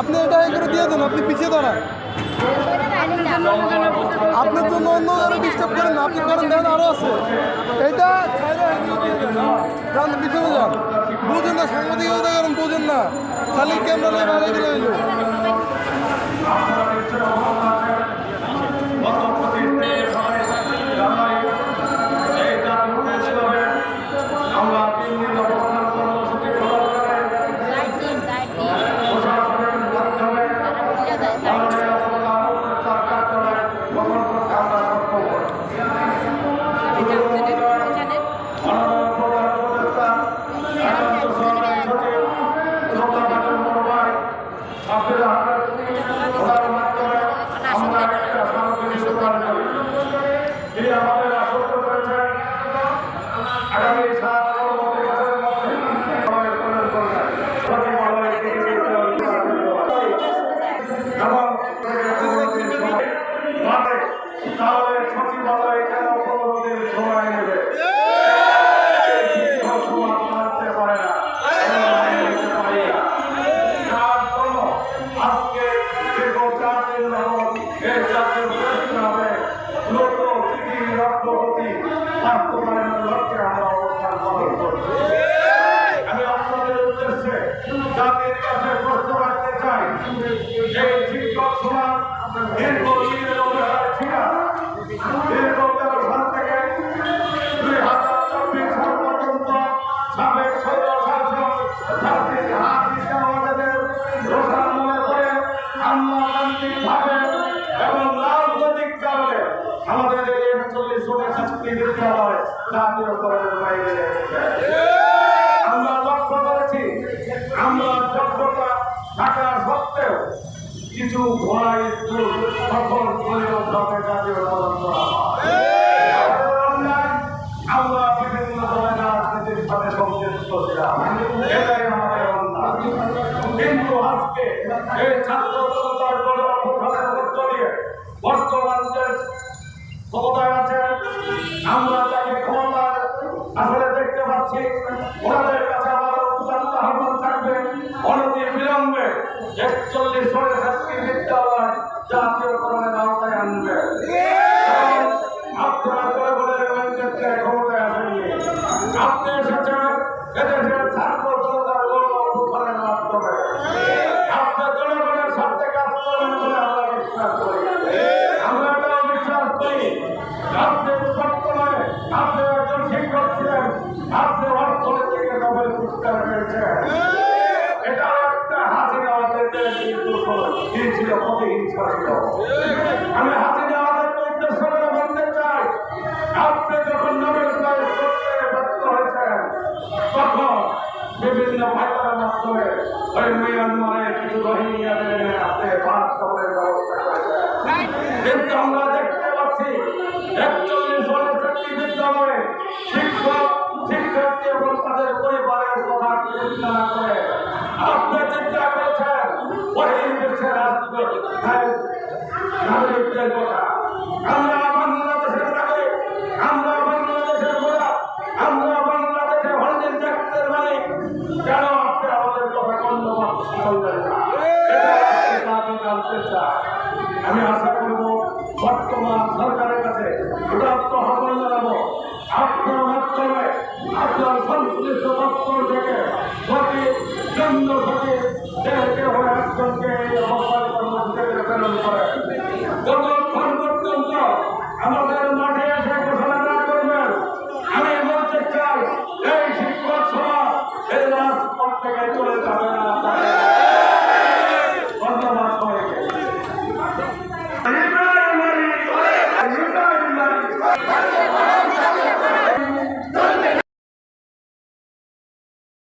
আপনি এটা করে দিয়ে দেন, আপনি পিছিয়ে দাঁড়ান। আপনার জন্য অন্য আরও ডিস্টার্ব করেন আপনি করেন দেন আরও আছে। এটা পিছনে যান। বুঝেন না সাংবাদিকতা করেন বুঝেন না। খালি ক্যামেরা নিয়ে বাইরে গেলে অবস্থান পালন করছি আমি আপনাদের উদ্দেশ্যে জাতির কাছে প্রশ্ন রাখতে চাই। এই শিক্ষক দুই হাজার চব্বিশ সাল পর্যন্ত সাবেক সৈন্য শাসক জাতির হাত আমলাতান্ত্রিকভাবে এবং রাজনৈতিক কারণে আমাদের এই একচল্লিশ জনের শাস্তি জাতীয়করণের বাইরে আমরা লক্ষ্য আমরা যোগ্যতা থাকা সত্ত্বেও কিছু ভয় দূর সফল পরিবর্তনে জাতীয় পালন করা আমরা বিভিন্ন ধরনের এই ছাত্র জনতার দিয়ে বর্তমান আছেন আমরা তাকে ক্ষমতার আসলে দেখতে পাচ্ছি। ওনাদের এদেশের ছাত্র জনতার গণ অভ্যুত্থানের মাধ্যমে আপনার জনগণের স্বার্থে কাজ করবেন বলে আমরা আমাদের দিয়েছিল প্রতিহিংসা ছিল আমি হাজির আমাদেরকে উদ্দেশ্য করে বলতে চাই, আপনি বিভিন্ন ভাষার মাধ্যমে ওই মিয়ানমারে কিছু রোহিঙ্গাদের এনে আপনি বাস করার ব্যবস্থা করেছেন কিন্তু আমরা দেখতে পাচ্ছি, একচল্লিশ জনের চাকরি বিদ্যালয়ে শিক্ষক, শিক্ষার্থী এবং তাদের পরিবারের কথা চিন্তা না করে আপনি চিন্তা করেছেন বহির্বিশ্বের রাষ্ট্র নাগরিকদের আমি